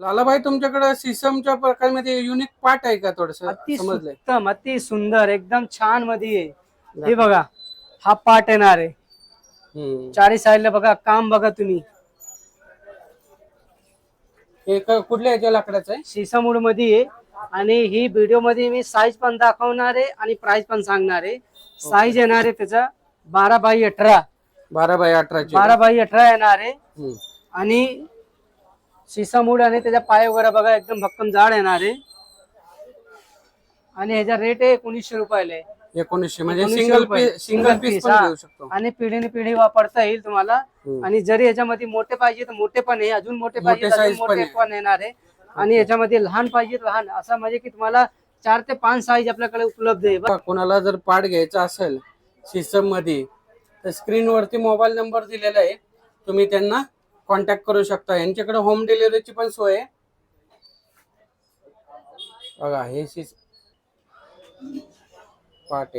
लालाबाई तुमच्याकडे सिसमच्या प्रकारमध्ये unique part आहे का थोडस? अति समजलंय. उत्तम अति सुंदर एकदम छानमध्ये आहे. हे बघा हा पाट येणार आहे. हम्म. चारी साईडला बघा काम बघा तुम्ही. हे क- कुठल्या याच्या लाकडाचं आहे? शिसामूडमध्ये आहे. आणि ही व्हिडिओमध्ये मी साईज पण दाखवणार आहे आणि प्राइस पण सांगणार आहे. साईज येणार आहे त्याचा बारा बाय अठरा. बारा बाय अठराची. बारा बाय अठरा येणार आहे. हम्म. आणि शिसामूड आणि त्याच्या पाय वगैरे बघा एकदम भक्कम जाड येणार आहे. आणि ह्याचा रेट आहे एकोणीसशे रुपयाला आहे. एकोणीसशे म्हणजे एकोणीसशे सिंगल रुपये. पीस सिंगल पीस पण हा. घेऊ शकतो. आणि पिढीने पिढी वापरता येईल तुम्हाला. हम्म. आणि जरी याच्यामध्ये मोठे पाहिजे तर मोठे पण आहे. अजून मोठे पाहिजे मोठे तर अजून size पण मोठे आहे. पण येणार आहे. आणि याच्यामध्ये लहान पाहिजे तर लहान. असं म्हणजे की तुम्हाला चार ते पाच साईज आपल्याकडे उपलब्ध आहे. बघा, कोणाला जर पार्ट घ्यायचा असेल सिस्टममध्ये तर स्क्रीन वरती मोबाईल नंबर दिलेला आहे. तुम्ही त्यांना कॉन्टॅक्ट करू शकता. यांच्याकडे होम डिलिव्हरीची पण सोय आहे. बघा हे सिस पार्ट